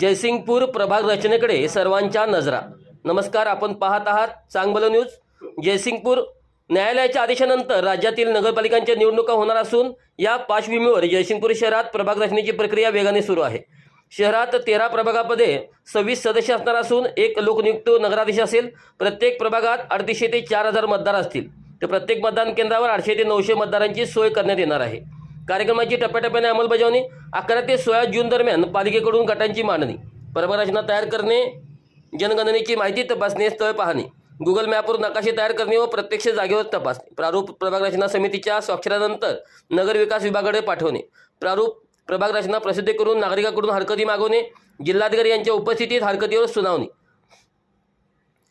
जयसिंगपूर प्रभाग रचनेकडे सर्वांच्या नजरा. नमस्कार आपण पाहत आहात चांगलं न्यूज. जयसिंगपूर न्यायालयाच्या आदेशानंतर राज्यातील नगरपालिकांच्या निवडणुका होणार असून या पार्श्वभूमीवर जयसिंगपूर शहरात प्रभाग रचनेची प्रक्रिया वेगाने सुरू आहे. शहरात तेरा प्रभागामध्ये सव्वीस सदस्य असणार असून एक लोकनियुक्त नगराधीश असेल. प्रत्येक प्रभागात अडतीसशे ते चार हजार मतदार असतील. तर प्रत्येक मतदान केंद्रावर आठशे ते नऊशे मतदारांची सोय करण्यात येणार आहे. कार्यक्रमाची टप्प्याटप्प्याने अंमलबजावणी अकरा ते सोळा जून दरम्यान पालिकेकडून गटांची मांडणी. परमरचना तयार करणे जनगणनेची माहिती तपासणे स्थळ पाहणे. गुगल मॅपवर नकाशे तयार करणे व प्रत्यक्ष जागेवर तपासणे. प्रारूप प्रभाग रचना समितीच्या स्वाक्षरानंतर नगर विकास विभागाकडे पाठवणे. प्रारूप प्रभाग रचना प्रसिद्ध करून नागरिकांकडून हरकती मागवणे जिल्हाधिकारी यांच्या उपस्थितीत हरकतीवर सुनावणी.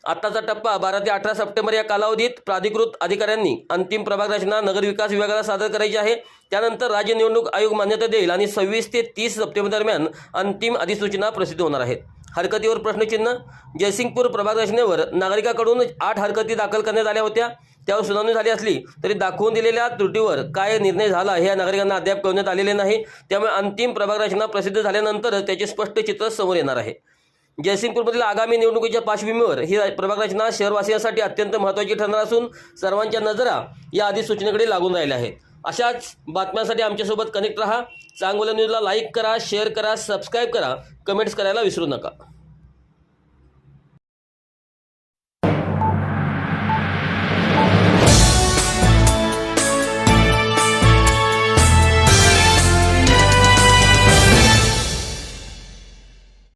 आत्ताचा टप्पा बारा ते अठरा सप्टेंबर या कालावधीत प्राधिकृत अधिकाऱ्यांनी अंतिम प्रभाग रचना नगर विकास विभागाला सादर करायची आहे. त्यानंतर राज्य निवडणूक आयोग मान्यता देईल आणि सव्वीस ते तीस सप्टेंबर दरम्यान अंतिम अधिसूचना प्रसिद्ध होणार आहेत. हरकतीवर प्रश्नचिन्ह जयसिंगपूर प्रभाग रचनेवर नागरिकाकडून आठ हरकती दाखल करण्यात आल्या होत्या. त्यावर सुनावणी झाली असली तरी दाखवून दिलेल्या त्रुटीवर काय निर्णय झाला हे या नागरिकांना अद्याप कळवण्यात आलेले नाही. त्यामुळे अंतिम प्रभाग रचना प्रसिद्ध झाल्यानंतर त्याचे स्पष्ट चित्र समोर येणार आहे. जयसिंगपूरमधील आगामी निवडणुकीच्या पार्श्वभूमीवर ही प्रभाग रचना शहरवासियांसाठी अत्यंत महत्त्वाची ठरणार असून सर्वांच्या नजरा या अधिसूचनेकडे लागून राहिल्या आहेत. अशाच बातम्यांसाठी आमच्यासोबत कनेक्ट राहा. चांगलं न्यूजला लाईक करा शेअर करा सबस्क्राईब करा. कमेंट्स करायला विसरू नका.